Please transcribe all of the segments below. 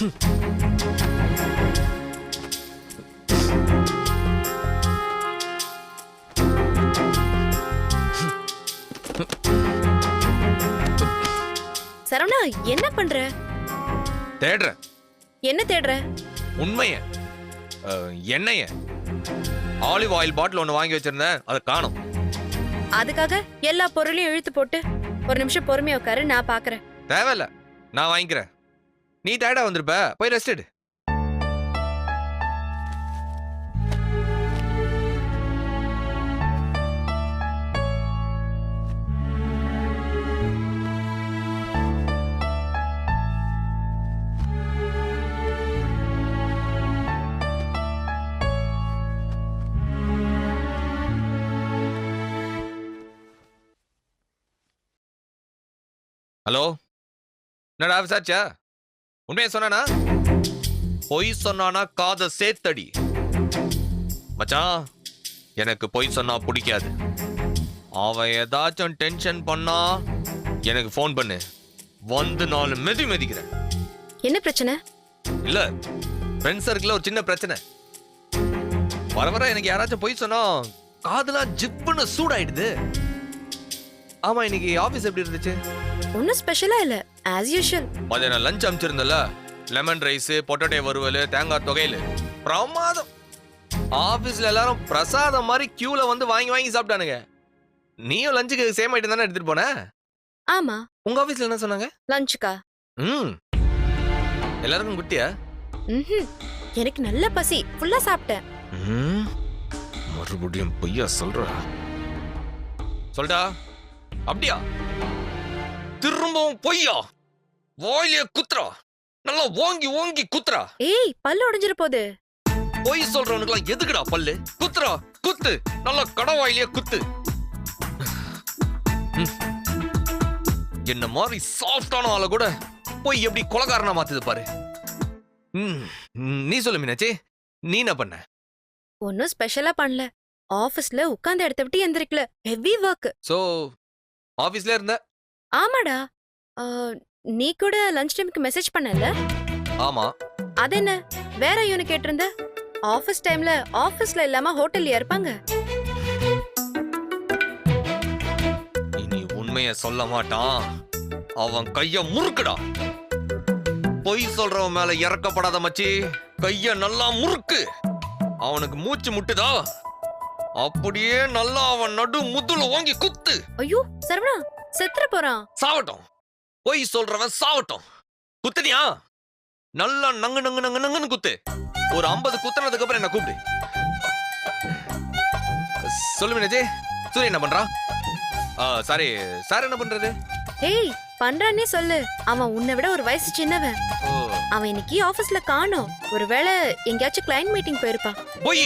சரவணா என்ன பண்ற? தேடுறேன் என்ன தேடுற? உண்மைய. எண்ணெய. ஆலிவ் ஆயில் பாட்டில் ஒன்று வாங்கி வச்சிருந்தேன். அதை காணும். அதுக்காக எல்லா பொருளையும் இழுத்து போட்டு ஒரு நிமிஷம் பொறுமையா உட்காரு நான் பாக்குறேன். தேவையில்ல. நான் வாங்கிக்கிறேன். நீ டயர்டா வந்திருப்ப. போய் ரெஸ்ட் எடு. ஹலோ? என்னடா விசாரிச்சா? உண்மையை சொன்னானா? பொய் சொன்னானா காதை சேர்த்தடி. மச்சான் எனக்கு பொய் சொன்னா பிடிக்காது. அவன் ஏதாச்சும் டென்ஷன் பண்ணா எனக்கு ஃபோன் பண்ணு. வந்து நாலு மெதி மெதிக்கிறேன். என்ன பிரச்சனை? இல்ல ஃப்ரெண்ட்ஸ் சர்க்கிள் ஒரு சின்ன பிரச்சனை. வர வர எனக்கு யாராச்சும் பொய் சொன்னா காதெல்லாம் ஜிப்புன்னு சூடாயிடுது. ஆமா இன்னைக்கு ஆபீஸ் எப்படி இருந்துச்சு? ஒன்னும் ஸ்பெஷலா இல்ல. ஆஸ் யூஷுவல் மதியானம் லஞ்ச் அமிச்சிருந்தல லெமன் ரைஸ் பொட்டேட்டோ வறுவல் தேங்காய் தொகையில். பிரமாதம். ஆபீஸ்ல எல்லாரும் பிரசாதம் மாதிரி கியூல வந்து வாங்கி வாங்கி சாப்பிட்டானுங்க. நீயும் லஞ்சுக்கு சேம் ஐட்டம் தானே எடுத்துட்டு போன? ஆமா. உங்க ஆபீஸ்ல என்ன சொன்னாங்க? லஞ்சுக்கா ம். எல்லாருக்கும் குட்டியா? ம்ஹும். எனக்கு நல்ல பசி. ஃபுல்லா சாப்பிட்டேன். ம். மறுபடியும் பொய்யா சொல்ற? சொல்டா. அப்படியா? திரும்பவும் பொய்யா? வாயிலே குத்துறா. நல்லா ஓங்கி ஓங்கி குத்துறா. ஏய் பல்லு உடைஞ்சிர போகுது பொய் சொல்றவனுக்குலாம் எதுக்குடா பல்லு? குத்துறா குத்து. நல்லா கடவாயிலே குத்து. என்ன மாதிரி சாஃப்டான ஆளை கூட போய் எப்படி கொலகாரனா மாத்துது பாரு. நீ சொல்லு மீனாச்சி நீ என்ன பண்ண? ஒன்னும் ஸ்பெஷலா பண்ணல. ஆபீஸ்ல உட்கார்ந்த இடத்த விட்டு எந்திரிக்கல. ஹெவி ஒர்க் சோ ஆபீஸ்ல இருந்த ஆமாடா. ஆ, நீ கூட லஞ்ச் டைம்க்கு மெசேஜ் பண்ணல? ஆமா. அது என்ன? வேற யூனு கேட்டிருந்த? ஆபீஸ் டைம்ல ஆபீஸ்ல இல்லாம ஹோட்டல்ல இருப்பாங்க. இனி உண்மைய சொல்ல மாட்டான். அவன் கைய முறுக்குடா. பொய் சொல்றவன் மேல இறக்கப்படாத மச்சி. கைய நல்லா முறுக்கு. அவனுக்கு மூச்சு முட்டுதா? அப்படியே நல்லா அவன் நடு முதுல ஓங்கி குத்து. ஐயோ சரவணா. செத்துற போறான். சாவட்டும். பொய் சொல்றவன் சாவட்டும். குத்துனியா? நல்லா நங்கு நங்கு நங்கு நங்குன்னு குத்து. ஒரு ஐம்பது குத்துனதுக்கு அப்புறம் என்ன கூப்பிடு. சொல்லு மீனாஜி சூரிய என்ன பண்றான்? சாரி சார் என்ன பண்றது? ஏய் பண்றானே சொல்லு. அவன் உன்னை விட ஒரு வயசு சின்னவன். அவன் இன்னைக்கு ஆபீஸ்ல காணோம். ஒருவேளை எங்கேயாச்சும் கிளைண்ட் மீட்டிங் போயிருப்பான். பொய்.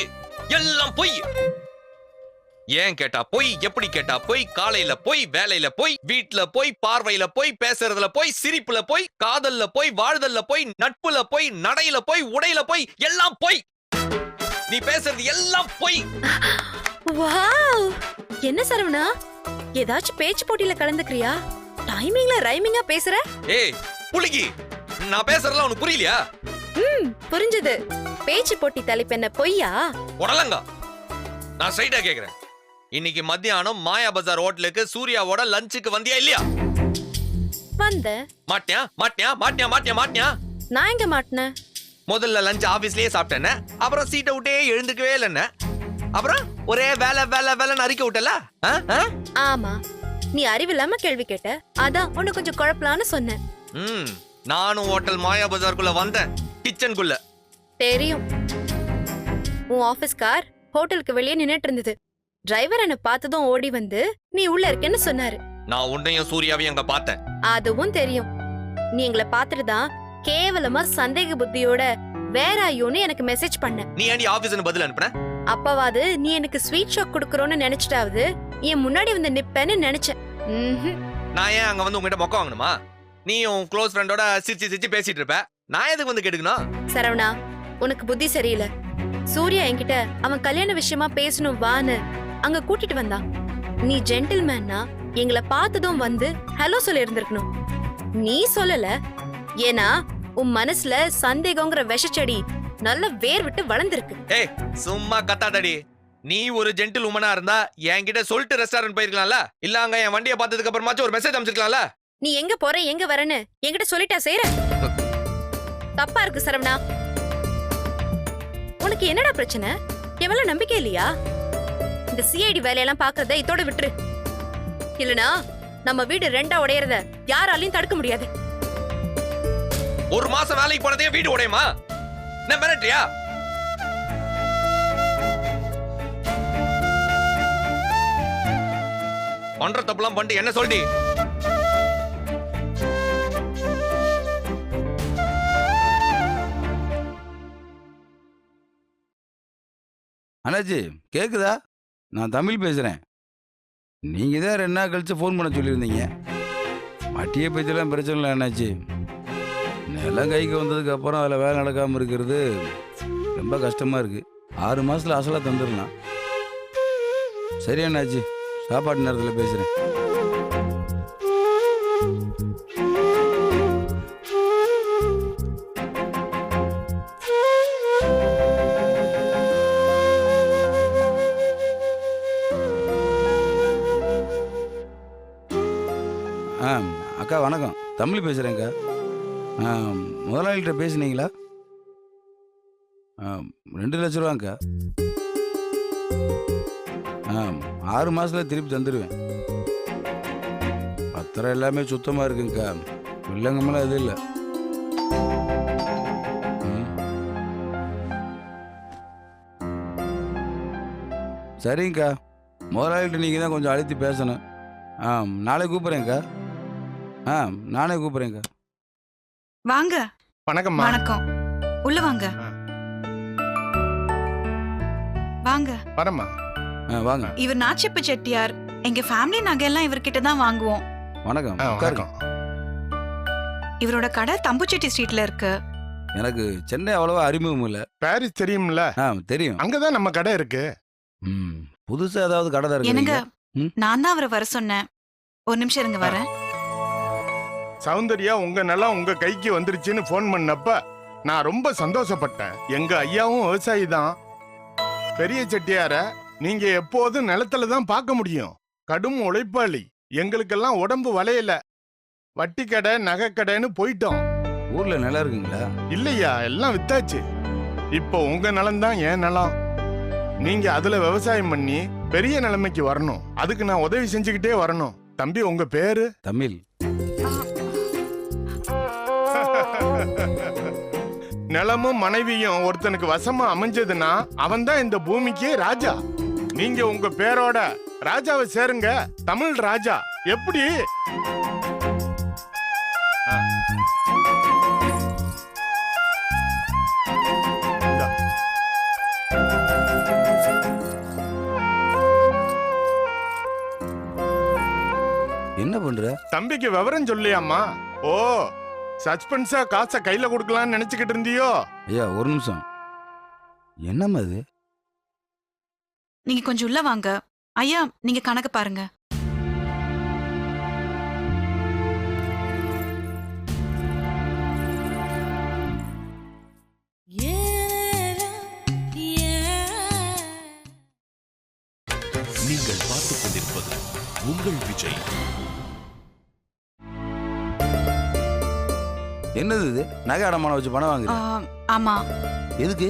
எல்லாம் பொய். ஏன் கேட்டா பொய் எப்படி கேட்டா பொய் காலையில பொய் வேலையில பொய் வீட்ல போய் பார்வையில போய் பேசுறதுல போய் சிரிப்புல போய் காதல்ல போய் வாழ்தல்ல போய் நட்புல போய் நடையில போய் உடையில போய் எல்லாம் பொய். நீ பேசுறது எல்லாம் பொய். வாவ்! என்ன சரவணா? ஏதாச்சும் பேச்சு போட்டியில கலந்துக்கிறியா? டைமிங்ல ரைமிங்கா பேசுற? ஏய் புலிகி நான் பேசுறதுலாம் உனக்கு புரியலையா? ம் புரிஞ்சது. பேச்சு போட்டி தலைப்பு என்ன பொய்யா? உடலங்கா. நான் ஸ்ட்ரைட்டா கேக்குறேன். இன்னைக்கு மத்தியானம் மாயா பஜார் ஹோட்டலுக்கு சூர்யாவோட லஞ்சுக்கு வந்தியா இல்லையா? வந்த. மாட்டியா? மாட்டியா? மாட்டியா? மாட்டியா? மாட்டியா? நான் எங்க மாட்டினேன்? முதல்ல லஞ்ச் ஆபீஸ்லயே சாப்பிட்டேனே. அப்புறம் சீட்டை விட்டே எழுந்துக்கவே இல்லைன்னு. அப்புறம் ஒரே வேலை வேலை வேலைன்னு அறிக்கை விட்டல? ஆமா. நீ அறிவில்லாம கேள்வி கேட்ட. அதான் உன்னை கொஞ்சம் குழப்பலான்னு சொன்னேன். ம் நானும் ஹோட்டல் மாயா பஜாருக்குள்ள வந்தேன். கிச்சனுக்குள்ள தெரியும். உன் ஆபீஸ் கார் ஹோட்டலுக்கு வெளியே நின்னுட்டு இருந்தது. டிரைவர் என்ன பார்த்ததும் ஓடி வந்து நீ உள்ள இருக்கேன்னு சொன்னாரு. நான் உன்னையும் சூர்யாவையும் அங்க பார்த்தேன். அதுவும் தெரியும். நீ எங்களை பார்த்துட்டு தான் கேவலமா சந்தேக புத்தியோட வேற ஐயோன்னு எனக்கு மெசேஜ் பண்ண. நீ ஏன்டி ஆபீஸ்னு பதில் அனுப்புன? அப்பவாது நீ எனக்கு ஸ்வீட் ஷாக் கொடுக்கறோன்னு நினைச்சிட்டாவது என் முன்னாடி வந்து நிப்பேன்னு நினைச்சேன். ம்ஹும். நான் ஏன் அங்க வந்து உங்ககிட்ட மொக்க வாங்கணுமா? நீ உன் க்ளோஸ் ஃப்ரெண்டோட சிரிச்சு சிரிச்சு பேசிட்டு இருப்ப. நான் எதுக்கு வந்து கேட்டுக்கணும் சரவணா உனக்கு புத்தி சரியில்லை. சூர்யா என்கிட்ட அவன் கல்யாண விஷயமா பேசணும் வான்னு. அங்க கூட்டிட்டு வந்தான் நீ ஜென்டில்மேன்னா எங்களை பார்த்ததும் வந்து ஹலோ சொல்லி இருந்திருக்கணும். நீ சொல்லல. ஏன்னா உன் மனசுல சந்தேகங்கிற விஷச்செடி நல்ல வேர் விட்டு வளர்ந்திருக்கு. ஏய் சும்மா கத்தாதடி. நீ ஒரு ஜென்டில் உமனா இருந்தா என்கிட்ட சொல்லிட்டு ரெஸ்டாரண்ட் போயிருக்கலாம்ல? இல்ல அங்க என் வண்டியை பார்த்ததுக்கு அப்புறமாச்சும் ஒரு மெசேஜ் அமைச்சிருக்கலாம்ல நீ எங்க போற எங்க வரேன்னு என்கிட்ட சொல்லிட்டா செய்யற தப்பா இருக்கு சரவணா. உனக்கு என்னடா பிரச்சனை? மேல நம்பிக்கை இல்லையா? இந்த சிஐடி வேலையெல்லாம் பாக்குறத இதோட விட்டுரு. இல்லனா நம்ம வீடு ரெண்டா உடையறத யாராலையும் தடுக்க முடியாது. ஒரு மாசம் வேலைக்கு போனதே வீடு உடையுமா? என்ன மிரட்டியா? பண்ற தப்புலாம் பண்ணிட்டு என்ன சொல்லிட்டு அண்ணாச்சி கேக்குதா? நான் தமிழ் பேசுகிறேன் நீங்கள் தான் ரெண்டு நாள் கழித்து ஃபோன் பண்ண சொல்லியிருந்தீங்க. மட்டியை பேச்செல்லாம் பிரச்சனை இல்லை என்னாச்சு நிலம் கைக்கு வந்ததுக்கு அப்புறம் அதில் வேலை நடக்காமல் இருக்கிறது ரொம்ப கஷ்டமாக இருக்குது ஆறு மாதத்தில் அசலாக தந்துடலாம். சரி என்னாச்சு சாப்பாட்டு நேரத்தில் பேசுகிறேன் வணக்கம். தமிழ் பேசுகிறேங்க முதலாளிகிட்ட பேசுனீங்களா? ஆ ரெண்டு லட்ச ரூபாங்க. ஆ ஆறு மாதத்தில் திருப்பி தந்துடுவேன் பத்திரம் எல்லாமே சுத்தமாக இருக்குங்கக்கா வில்லங்கமெல்லாம் எதுவும் இல்லை. சரிங்கக்கா. முதலாளிகிட்ட நீங்கள் தான் கொஞ்சம் அழுத்தி பேசணும். ஆ நாளைக்கு கூப்பிட்றேங்க்கா ஆ நானே கூப்பிட்றேங்க்கா வாங்க. வணக்கம்மா. வணக்கம். உள்ள வாங்க. வாங்க. வரம்மா. ஆ வாங்க. இவர் நாச்சிப்ப செட்டியார். எங்க ஃபேமிலி நகையெல்லாம் இவர்கிட்ட தான் வாங்குவோம். வணக்கம். வணக்கம். இவரோட கடை தம்புச்செட்டி ஸ்ட்ரீட்ல இருக்கு. எனக்கு சென்னை அவ்வளவா அறிமுகம் இல்லை. பாரிஸ் தெரியும்ல? ஆ தெரியும். அங்கதான் நம்ம கடை இருக்கு. ம் புதுசாக ஏதாவது கடை தான் என்னங்க? இருக்கு? நான் தான் அவரை வர சொன்னேன். ஒரு நிமிஷம் இருங்க வரேன். சௌந்தர்யா உங்க நிலம் உங்க கைக்கு வந்துருச்சுன்னு ஃபோன் பண்ணப்ப நான் ரொம்ப சந்தோஷப்பட்டேன். எங்க ஐயாவும் விவசாயி தான். பெரிய செட்டியார நீங்க எப்போதும் நிலத்துல தான் பார்க்க முடியும். கடும் உழைப்பாளி. எங்களுக்கெல்லாம் உடம்பு வளையல. வட்டி கடை நகை கடைன்னு போயிட்டோம். ஊரில் நிலம் இருக்குங்களா? இல்லையா எல்லாம் வித்தாச்சு. இப்போ உங்க நிலம் தான் என் நிலம். நீங்க அதுல விவசாயம் பண்ணி பெரிய நிலைமைக்கு வரணும். அதுக்கு நான் உதவி செஞ்சுக்கிட்டே வரணும். தம்பி உங்க பேரு? தமிழ். நிலமும் மனைவியும் ஒருத்தனுக்கு வசமா அமைஞ்சதுன்னா அவன் தான் இந்த பூமிக்கு ராஜா. நீங்க உங்க பேரோட ராஜாவை சேருங்க தமிழ் ராஜா. எப்படி. என்ன பண்ற? தம்பிக்கு விவரம் சொல்லியாம்மா. ஓ சஸ்பென்ஸா காசை கையில கொடுக்கலாம்னு நினைச்சுக்கிட்டு இருந்தியோ? ஐயா ஒரு நிமிஷம். என்னம்மா இது? நீங்க கொஞ்சம் உள்ள வாங்க. ஐயா நீங்க கணக்கு பாருங்க. என்னது இது? நகை அடமானம் வச்சு பணம் ஆ, வாங்குறேன் ஆமா. எதுக்கு?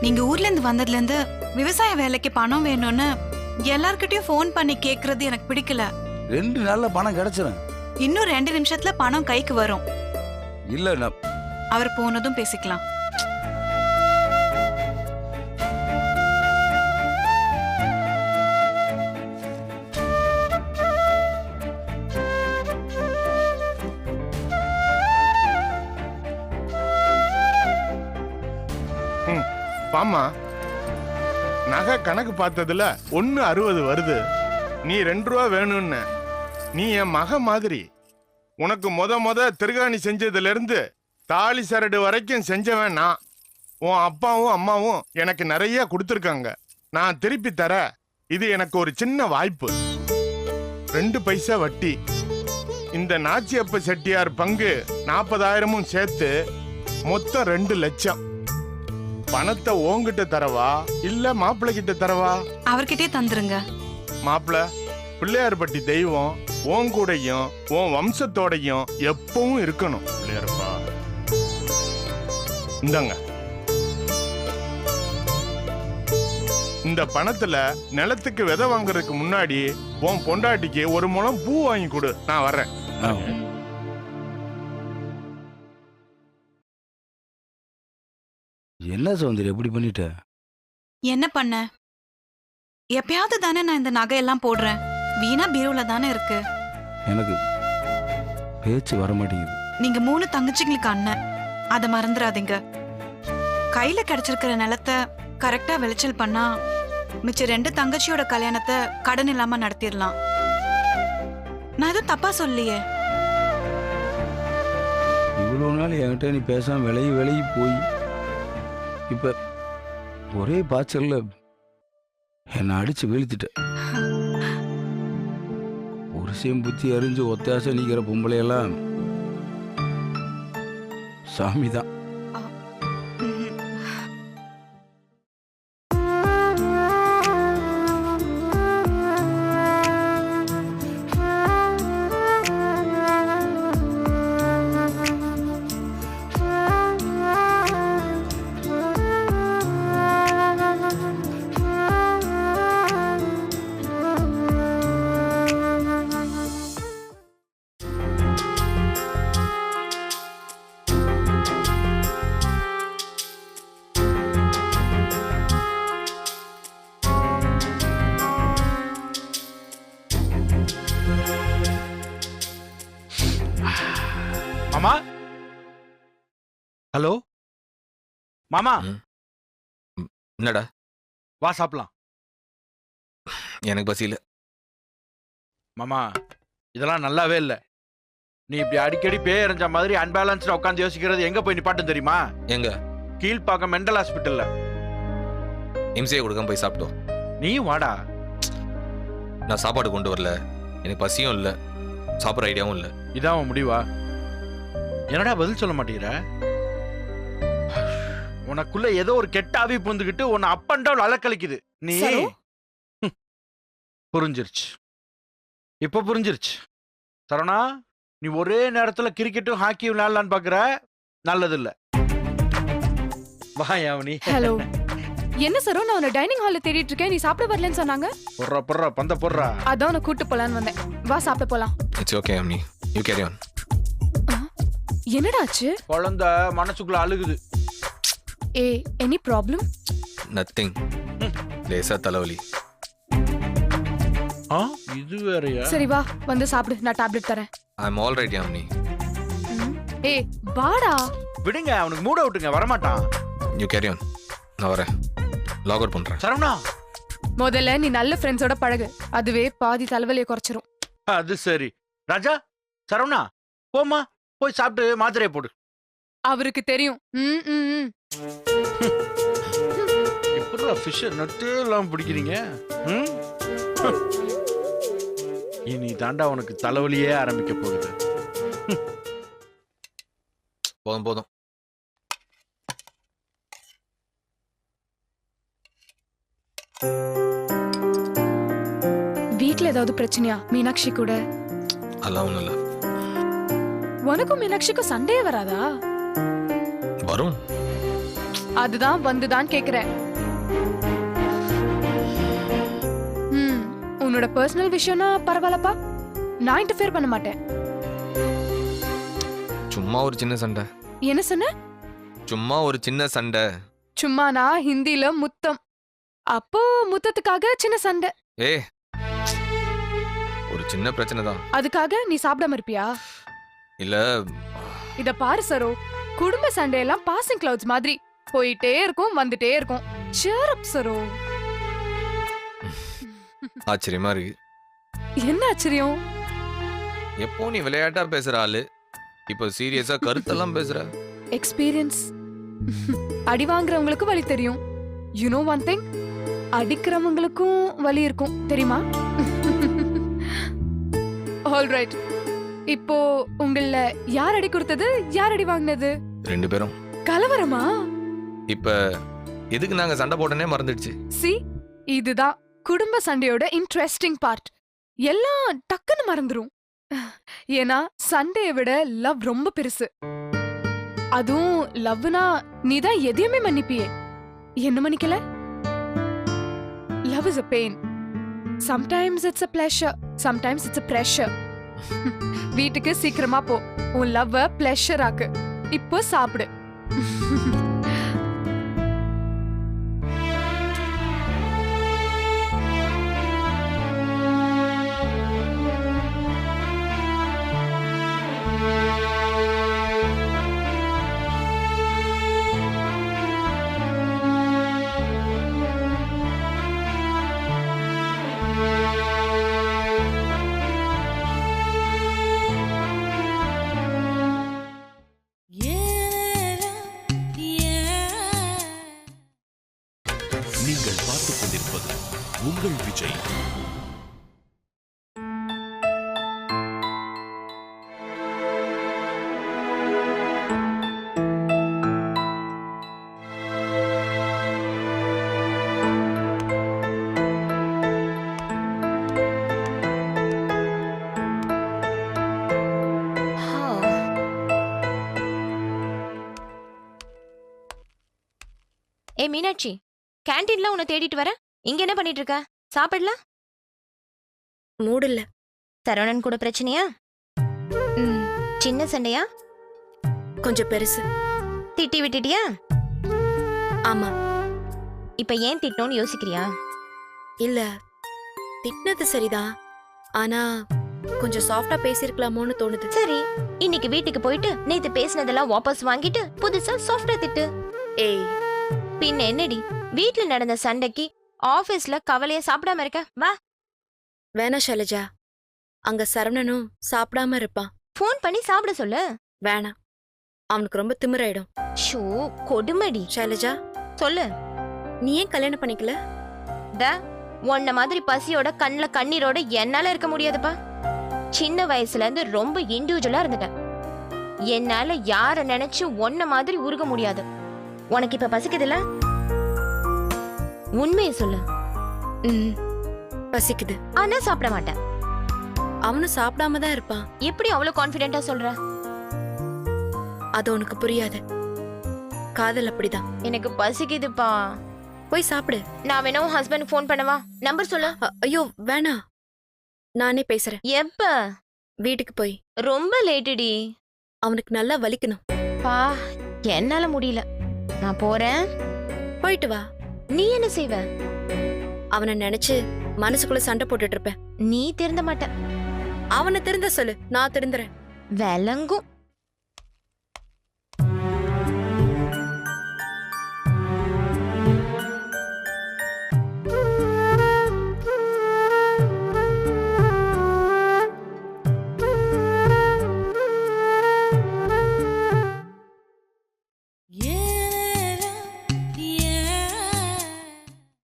நீங்க ஊர்ல இருந்து வந்ததுல இருந்து விவசாய வேலைக்கு பணம் வேணும்னு எல்லார்கிட்டயும் ஃபோன் பண்ணி கேக்குறது எனக்கு பிடிக்கல. ரெண்டு நாள்ல பணம் கிடைச்சிரும். இன்னும் ரெண்டு நிமிஷத்துல பணம் கைக்கு வரும். இல்ல நான் அவர் போனதும் பேசிக்கலாம். ஆமா. நகை கணக்கு பார்த்ததுல ஒன்னு அறுபது வருது. நீ ரெண்டு ரூபா வேணும்னு. நீ என் மக மாதிரி. உனக்கு முத முத திருகாணி செஞ்சதுல இருந்து தாலி சரடு வரைக்கும் செஞ்சவன் நான். உன் அப்பாவும் அம்மாவும் எனக்கு நிறைய கொடுத்துருக்காங்க. நான் திருப்பி தர. இது எனக்கு ஒரு சின்ன வாய்ப்பு. ரெண்டு பைசா வட்டி. இந்த நாச்சியப்ப செட்டியார் பங்கு நாற்பதாயிரமும் சேர்த்து மொத்தம் ரெண்டு லட்சம். பணத்தை உன்கிட்ட தரவா? இல்ல மாப்பிள்ளை கிட்ட தரவா? அவர்கிட்டயே தந்துருங்க. மாப்பிள்ள பிள்ளையார்பட்டி தெய்வம் உன் கூடயும் உன் வம்சத்தோடையும் எப்பவும் இருக்கணும். பிள்ளையார்ப்பா. இந்தாங்க. இந்த பணத்துல நிலத்துக்கு விதை வாங்குறதுக்கு முன்னாடி உன் பொண்டாட்டிக்கு ஒரு முழம் பூ வாங்கி கொடு. நான் வர்றேன். என்ன சௌந்தரி எப்படி பண்ணிட்ட? என்ன பண்ண? எப்பயாவது தானே நான் இந்த நகையெல்லாம் போடுறேன். வீணா பீரோல தானே இருக்கு. எனக்கு பேச்சு வர மாட்டேங்குது. நீங்க மூணு தங்கச்சிங்களுக்கு அண்ணன். அதை மறந்துடாதீங்க கையில கிடைச்சிருக்கிற நிலத்தை கரெக்டா விளைச்சல் பண்ணா மிச்ச ரெண்டு தங்கச்சியோட கல்யாணத்தை கடன் இல்லாம நடத்திடலாம். நான் எதுவும் தப்பா சொல்லியே இவ்வளோ நாள் என்கிட்ட நீ பேசாம விலகி விலகி போய் இப்போ ஒரே பாய்ச்சல்ல என்னை அடிச்சு வீழ்த்திட்ட. புருஷன் புத்தி அறிஞ்சு ஒத்தாசை நீக்கிற பொம்பளையெல்லாம் சாமி தான் ஹலோ? மாமா! என்னடா? வா சாப்பிடலாம். எனக்கு பசியில மாமா இதெல்லாம் நல்லாவே இல்லை. நீ இப்படி அடிக்கடி பேய் எறிஞ்ச மாதிரி அன்பேலன்ஸ்ல உட்காந்து யோசிக்கிறது எங்க போய் நிப்பாட்டும் தெரியுமா? எங்க? கீழ்ப்பாக்கம் மெண்டல் ஹாஸ்பிட்டல்ல இம்சையை கொடுக்காம போய் சாப்பிட்டோம். நீ வாடா. நான் சாப்பாடு கொண்டு வரல. எனக்கு பசியும் இல்லை. சாப்பிட்ற ஐடியாவும் இல்லை. இதான் உன் முடிவா? என்னடா பதில் சொல்ல மாட்டேங்கிற? உனக்குள்ள ஏதோ ஒரு கெட்ட ஆவி புந்துக்கிட்டு உன்னை அப் அண்ட் டவுன் அலக்கழிக்குது. நீ. புரிஞ்சிருச்சு. இப்ப புரிஞ்சிருச்சு. சரவணா நீ ஒரே நேரத்துல கிரிக்கெட்டும் ஹாக்கியும் விளையாடலான்னு பாக்குற? நல்லது இல்ல வா யாவனி ஹலோ என்ன சரோ? நான் டைனிங் ஹால்ல தேடிட்டு இருக்கேன். நீ சாப்பிட வரலன்னு சொன்னாங்க. பொர்றா பொர்றா பந்த பொர்றா அதான் உன்னை கூட்டு போலான்னு வந்தேன். வா சாப்பிட போலாம். இட்ஸ் ஓகே அம்னி யூ கேரி ஆன் என்னடா ஆச்சு? குழந்தை மனசுக்குள்ள அழுகுது. ஏ எனி ப்ராப்ளம் நத்திங் லேசா தலைவலி. ஆ இது வேறயா? சரி வா வந்து சாப்பிடு நான் டேப்லெட் தரேன். ஐ எம் ஆல் ரைட் அம்னி ம். ஏ வாடா. விடுங்க அவனுக்கு மூட விட்டுங்க வரமாட்டான். யூ கேரி ஆன் நான் வரேன். லாக் அவுட் பண்ணுறேன் சரவணா! முதல்ல நீ நல்ல ஃப்ரெண்ட்ஸோட பழகு. அதுவே பாதி தலைவலியை குறைச்சிரும். அது சரி. ராஜா சரவணா போம்மா போய் சாப்பிட்டு மாத்திரையை போடு. அவருக்கு தெரியும். ம், ம், ம். எப்படிடா ஃபிஷ் நட்டு எல்லாம் பிடிக்கிறீங்க? ம்? இனி தாண்டா உனக்கு தலைவலியே ஆரம்பிக்க போகுது. போதும் போதும். வீட்ல ஏதாவது பிரச்சனையா? மீனாட்சி கூட? அதெல்லாம் ஒன்றும் இல்லை. உனக்கும் மீனாட்சிக்கும் சண்டையே வராதா? வரும். அதுதான் வந்துதான் கேக்குறேன். உன்னோட பர்சனல் விஷயம்னா பரவாயில்லப்பா. நான் இன்டர்ஃபியர் பண்ண மாட்டேன். சும்மா ஒரு சின்ன சண்டை. என்ன சொன்ன? சும்மா ஒரு சின்ன சண்டை. சும்மானா ஹிந்தில முத்தம். அப்போ முத்தத்துக்காக சின்ன சண்டை. ஏ ஒரு சின்ன பிரச்சனை தான். அதுக்காக நீ சாப்பிடாம இருப்பியா? இல்ல. இத பாரு சரோ குடும்ப சண்டையெல்லாம் பாசிங் கிளவுட்ஸ் மாதிரி. போயிட்டே இருக்கும் வந்துட்டே இருக்கும். சேரப் சரோ ஆச்சரியமா இருக்கு. என்ன ஆச்சரியம்? எப்போ நீ விளையாட்டா பேசுற ஆளு? இப்போ சீரியஸா கருத்தெல்லாம் பேசுற? எக்ஸ்பீரியன்ஸ் அடி வாங்குறவங்களுக்கு வலி தெரியும். யூ நோ ஒன் திங் அடிக்கிறவங்களுக்கும் வலி இருக்கும். தெரியுமா? ஆல்ரைட் இப்போ உங்கள யார் அடி கொடுத்தது? யார் அடி வாங்கினது? ரெண்டு பேரும். கலவரமா? இப்ப எதுக்கு நாங்க சண்டை போட்டனே மறந்துடுச்சு? சி இதுதான் குடும்ப சண்டையோட இன்ட்ரெஸ்டிங் பார்ட் எல்லாம் டக்குன்னு மறந்துரும். ஏன்னா சண்டையை விட லவ் ரொம்ப பெருசு. அதுவும் லவ்னா நீ தான் எதையுமே மன்னிப்பியே. என்ன மன்னிக்கல? Love is a pain sometimes it's a pleasure sometimes it's a pressure வீட்டுக்கு சீக்கிரமா போ. உன் லவ்வை பிளஷர் ஆக்கு. இப்போ சாப்பிடு. மீனாட்சி கேண்டீன்ல உன்னை தேடிட்டு வரேன் இங்க என்ன பண்ணிட்டு இருக்க சாப்பிடலாம்? மூடில்ல. சரவணன் கூட பிரச்சனையா? ம், சின்ன சண்டையா? கொஞ்சம் பெருசு. திட்டி விட்டுட்டியா? ஆமா. இப்ப ஏன் திட்டணும்னு யோசிக்கிறியா? இல்ல. திட்டினது சரிதான். ஆனா கொஞ்சம் சாஃப்டா பேசியிருக்கலாமோன்னு தோணுது. சரி. இன்னைக்கு வீட்டுக்கு போயிட்டு நேத்து பேசினதெல்லாம் வாபஸ் வாங்கிட்டு புதுசா சாஃப்டா திட்டு. ஏய் பின்ன என்னடி? வீட்ல நடந்த சண்டைக்கு ஆபீஸ்ல கவலைய சாப்பிடாம இருக்க? வா. வேணா ஷைலஜா. அங்க சரவணனும் சாப்பிடாம இருப்பான். ஃபோன் பண்ணி சாப்பிட சொல்லு. வேணாம் அவனுக்கு ரொம்ப திமிராயிடும். ஷோ கொடுமடி. ஷைலஜா. சொல்லு. நீ ஏன் கல்யாணம் பண்ணிக்கல? ட உன்ன மாதிரி பசியோட கண்ணுல கண்ணீரோட என்னால இருக்க முடியாதுப்பா. சின்ன வயசுல இருந்து ரொம்ப இண்டிவிஜுவலா இருந்துட்டேன். என்னால யார நினைச்சு ஒன்ன மாதிரி உருக முடியாது. உனக்கு இப்ப பசிக்குதுல உண்மையை சொல்லு. ம் பசிக்குது. ஆனா சாப்பிட மாட்டேன். அவனும் சாப்பிடாம தான் இருப்பான். எப்படி அவ்வளவு கான்பிடென்ட்டா சொல்ற? அது உனக்கு புரியாது. காதல் அப்படிதான். எனக்கு பசிக்குதுப்பா. போய் சாப்பிடு. நான் வேணா உன் ஹஸ்பண்ட் ஃபோன் பண்ணவா? நம்பர் சொல்லு. அ- ஐயோ வேணாம். நானே பேசுறேன். எப்ப? வீட்டுக்கு போய். ரொம்ப லேட்டுடி அவனுக்கு நல்லா வலிக்கணும். பா என்னால முடியல. நான் போறேன். போயிட்டு வா. நீ என்ன செய்வ? அவனை நினைச்சு மனசுக்குள்ள சண்டை போட்டுட்டு இருப்பேன். நீ திருந்த மாட்ட. அவனை திருந்த சொல்லு. நான் திருந்துறேன். விளங்கும்.